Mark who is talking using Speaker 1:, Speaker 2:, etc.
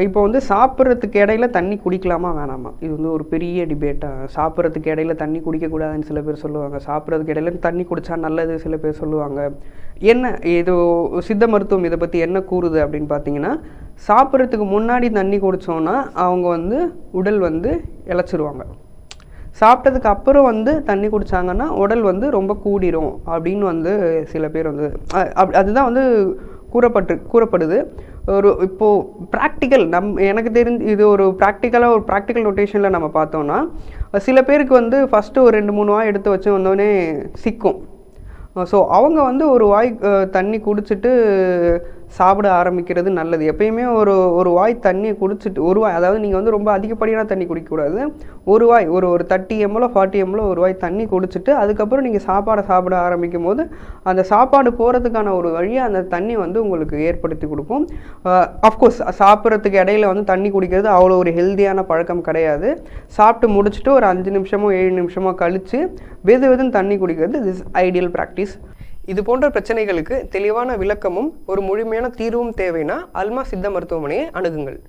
Speaker 1: இப்போ வந்து சாப்பிட்றதுக்கு இடையில தண்ணி குடிக்கலாமா வேணாமா? இது வந்து ஒரு பெரிய டிபேட்டாக சாப்பிட்றதுக்கு இடையில தண்ணி குடிக்கக்கூடாதுன்னு சில பேர் சொல்லுவாங்க. சாப்பிட்றதுக்கு இடையில தண்ணி குடித்தா நல்லது சில பேர் சொல்லுவாங்க. என்ன இது சித்த மருத்துவம் இதை பற்றி என்ன கூறுது அப்படின்னு பார்த்தீங்கன்னா சாப்பிட்றதுக்கு முன்னாடி தண்ணி குடித்தோன்னா அவங்க வந்து உடல் வந்து இளைச்சிருவாங்க சாப்பிட்டதுக்கு அப்புறம் வந்து தண்ணி குடித்தாங்கன்னா உடல் வந்து ரொம்ப கூடிரும் அப்படின்னு வந்து சில பேர் வந்து அப்- அதுதான் வந்து கூறப்பட்டு கூறப்படுது. ஒரு இப்போது ப்ராக்டிக்கல் நம் எனக்கு தெரிஞ்சு இது ஒரு ப்ராக்டிக்கலாக ஒரு ப்ராக்டிக்கல் நொட்டேஷனில் நம்ம பார்த்தோன்னா சில பேருக்கு வந்து ஃபஸ்ட்டு ஒரு ரெண்டு மூணு வாய் எடுத்து வச்சு வந்தோடனே சிக்கும். ஸோ அவங்க வந்து ஒரு வாய் தண்ணி குடிச்சிட்டு சாப்பிட ஆரம்பிக்கிறது நல்லது. எப்பயுமே ஒரு ஒரு வாய் தண்ணியை குடிச்சிட்டு ஒரு வாய் அதாவது நீங்கள் வந்து ரொம்ப அதிகப்படியான தண்ணி குடிக்கக்கூடாது. ஒரு வாய் ஒரு ஒரு தேர்ட்டி எம்எல்ஓ ஃபார்ட்டி எம்எல்ஓ ஒரு வாய் தண்ணி குடிச்சிட்டு அதுக்கப்புறம் நீங்கள் சாப்பாடை சாப்பிட ஆரம்பிக்கும் போது அந்த சாப்பாடு போகிறதுக்கான ஒரு வழியை அந்த தண்ணி வந்து உங்களுக்கு ஏற்படுத்தி கொடுக்கும். அஃப்கோர்ஸ் சாப்பிட்றதுக்கு இடையில வந்து தண்ணி குடிக்கிறது அவ்வளோ ஒரு ஹெல்த்தியான பழக்கம் கிடையாது. சாப்பிட்டு முடிச்சுட்டு ஒரு அஞ்சு நிமிஷமோ ஏழு நிமிஷமோ கழித்து வெது வெதுன்னு தண்ணி குடிக்கிறது திஸ் ஐடியல் ப்ராக்டிஸ் இது போன்ற பிரச்சனைகளுக்கு தெளிவான விளக்கமும் ஒரு முழுமையான தீர்வும் தேவைன்னா அல்மா சித்த மருத்துவமனையை அணுகுங்கள்.